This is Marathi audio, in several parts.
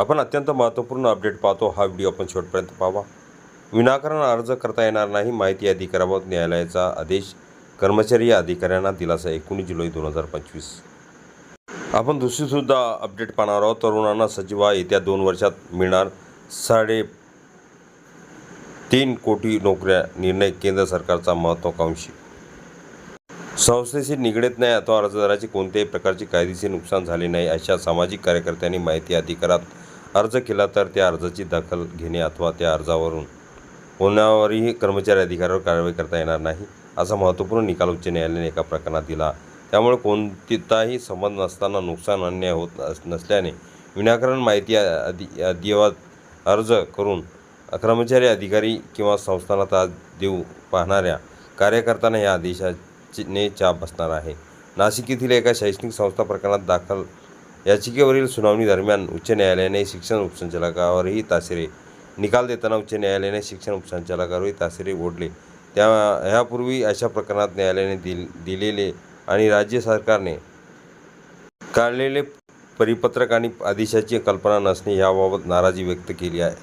आपण अत्यंत महत्त्वपूर्ण अपडेट पाहतो. हा व्हिडिओ आपण शेवटपर्यंत पाहावा. विनाकारण अर्ज करता येणार नाही माहिती अधिकाराबाबत न्यायालयाचा आदेश कर्मचारी या अधिकाऱ्यांना दिलासा एकोणीस जुलै दोन हजार पंचवीस. आपण दुसरीसुद्धा अपडेट पाहणार आहोत. तरुणांना सचिवा येत्या दोन वर्षात मिळणार साडे तीन कोटी नोकऱ्या निर्णय केंद्र सरकारचा महत्त्वाकांक्षी. संस्थेशी निगडीत नाही अथवा अर्जदाराचे कोणत्याही प्रकारचे कायदेशीर नुकसान झाले नाही अशा सामाजिक कार्यकर्त्यांनी माहिती अधिकारात अर्ज केला तर त्या अर्जाची दखल घेणे अथवा त्या अर्जावरून कोणावरही कर्मचारी अधिकाऱ्यावर कारवाई करता येणार नाही असा महत्त्वपूर्ण निकाल उच्च न्यायालयाने एका प्रकरणात दिला. त्यामुळे कोणताही संबंध नसताना नुकसान अन्याय होत अस- नसल्याने विनाकारण माहिती अधि अद्ययावत अर्ज करून कर्मचारी अधिकारी किंवा संस्थांना त्रास देऊ पाहणाऱ्या कार्यकर्त्यांना या आदेशाने चाप बसणार आहे. नाशिक येथील एका शैक्षणिक संस्था प्रकरणात दाखल याचिकेवरील सुनावणी दरम्यान उच्च न्यायालयाने शिक्षण उपसंचालकावरही तासिरे निकाल देताना उच्च न्यायालयाने शिक्षण उपसंचालकावरही तासिरे ओढले. त्या ह्यापूर्वी अशा प्रकरणात न्यायालयाने दिल दिलेले आणि राज्य सरकारने काढलेले परिपत्रक आणि आदेशाची कल्पना नसणे याबाबत नाराजी व्यक्त केली आहे.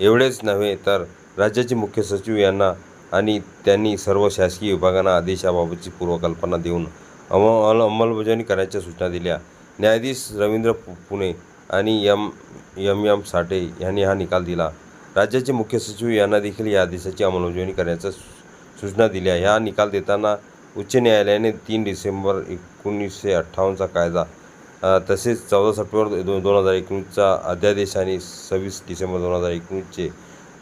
एवढेच नव्हे तर राज्याचे मुख्य सचिव यांना आणि त्यांनी सर्व शासकीय विभागांना आदेशाबाबतची पूर्वकल्पना देऊन अमल अंमलबजावणी करण्याच्या सूचना दिल्या. न्यायाधीश रवींद्र पु- पुणे आणि यम यम यम साठे यांनी हा निकाल दिला. राज्याचे मुख्य सचिव यांना देखील या आदेशाची अंमलबजावणी करण्याच्या सूचना दिल्या. ह्या निकाल देताना उच्च न्यायालयाने तीन डिसेंबर एकोणीसशे अठ्ठावन्नचा कायदा तसेच चौदा सप्टेंबर दो दोन हजार एकोणीसचा अध्यादेश आणि सव्वीस डिसेंबर दोन हजार एकोणीसचे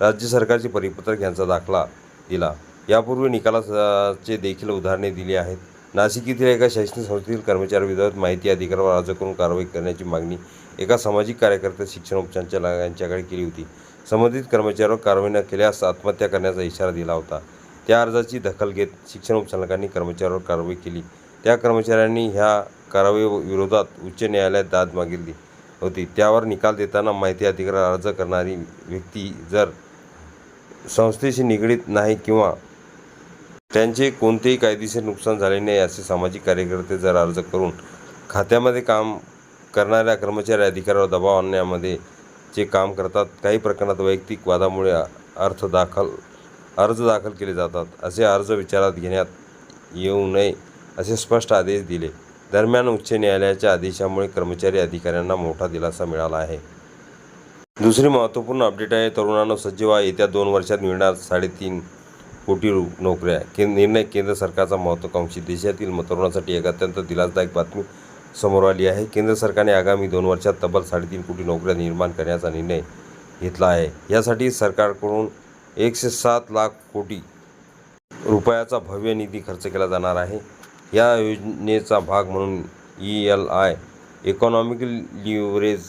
राज्य सरकारचे परिपत्रक यांचा दाखला दिला. यापूर्वी निकालाचे देखील उदाहरणे दिली आहेत. नाशिक येथील एका शैक्षणिक संस्थेतील कर्मचाऱ्याविरोधात माहिती अधिकारावर अर्ज करून कारवाई करण्याची मागणी एका सामाजिक कार्यकर्त्या शिक्षण उपसंचालकांच्याकडे केली होती. संबंधित कर्मचाऱ्यावर कारवाई न केल्यास आत्महत्या करण्याचा इशारा दिला होता. त्या अर्जाची दखल घेत शिक्षण उपचालकांनी कर्मचाऱ्यावर कारवाई केली. त्या कर्मचाऱ्यांनी ह्या कारवाई विरोधात उच्च न्यायालयात दाद मागितली होती. त्यावर निकाल देताना माहिती अधिकार अर्ज करणारी व्यक्ती जर संस्थेशी निगडीत नाही किंवा त्यांचे कोणतेही कायदेशीर नुकसान झाले नाही असे सामाजिक कार्यकर्ते जर अर्ज करून खात्यामध्ये काम करणाऱ्या कर्मचारी अधिकाऱ्यावर दबाव आणण्यामध्ये जे काम करतात काही प्रकरणात वैयक्तिक वादामुळे अर्थ दाखल अर्ज दाखल केले जातात. असे अर्ज विचारात घेण्यात येऊ नये असे स्पष्ट आदेश दिले. दरम्यान उच्च न्यायालयाच्या आदेशामुळे कर्मचारी अधिकाऱ्यांना मोठा दिलासा मिळाला आहे. दुसरी महत्त्वपूर्ण अपडेट आहे तरुणांना सचिवा येत्या दोन वर्षात मिळणार साडेतीन कोटी रु नोकऱ्या के निर्णय केंद्र सरकारचा महत्त्वाकांक्षी देशातील म- तरुणांसाठी एक अत्यंत दिलासदायक बातमी समोर आली आहे. केंद्र सरकारने आगामी दोन वर्षात तब्बल साडेतीन कोटी नोकऱ्या निर्माण करण्याचा निर्णय घेतला आहे. यासाठी सरकारकडून एकशे सात लाख कोटी रुपयाचा भव्य निधी खर्च केला जाणार आहे. या योजनेचा भाग म्हणून E L I economical leverage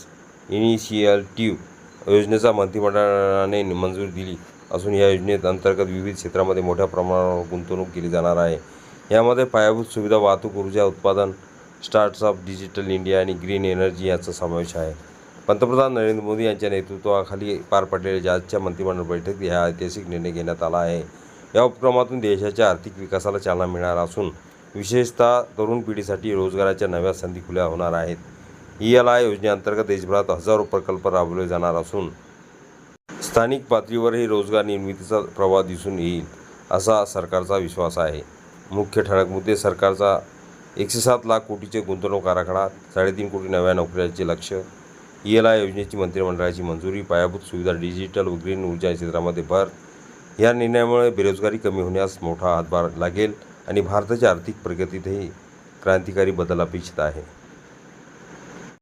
initiative योजनेचा मंत्रिमंडळाने मंजुरी दिली असून या योजनेत अंतर्गत विविध क्षेत्रामध्ये मोठ्या प्रमाणावर गुंतवणूक केली जाणार आहे. यामध्ये पायाभूत सुविधा वाहतूक ऊर्जा उत्पादन स्टार्टअप डिजिटल इंडिया आणि ग्रीन एनर्जी याचा समावेश आहे. पंतप्रधान नरेंद्र मोदी यांच्या नेतृत्वाखाली पार पडलेल्या आजच्या मंत्रिमंडळ बैठकीत हा ऐतिहासिक निर्णय घेण्यात आला आहे. या उपक्रमातून देशाच्या आर्थिक विकासाला चालना मिळणार असून विशेषतः तरुण पिढीसाठी रोजगाराच्या नव्या संधी खुल्या होणार आहेत. ई एल आय योजनेअंतर्गत देशभरात हजारो प्रकल्प राबवले जाणार असून स्थानिक पातळीवरही रोजगार निर्मितीचा प्रवाह दिसून येईल असा सरकारचा विश्वास आहे. मुख्य ठळक मुद्दे सरकारचा एकशे सात लाख कोटीचे गुंतवणूक आराखडा साडेतीन कोटी नव्या नोकऱ्याचे लक्ष्य ई एल आय योजनेची मंत्रिमंडळाची मंजुरी पायाभूत सुविधा डिजिटल व ग्रीन ऊर्जा क्षेत्रामध्ये भर या निर्णयामुळे बेरोजगारी कमी होण्यास मोठा हातभार लागेल आणि भारताच्या आर्थिक प्रगतीतही क्रांतिकारी बदल अपेक्षित आहे.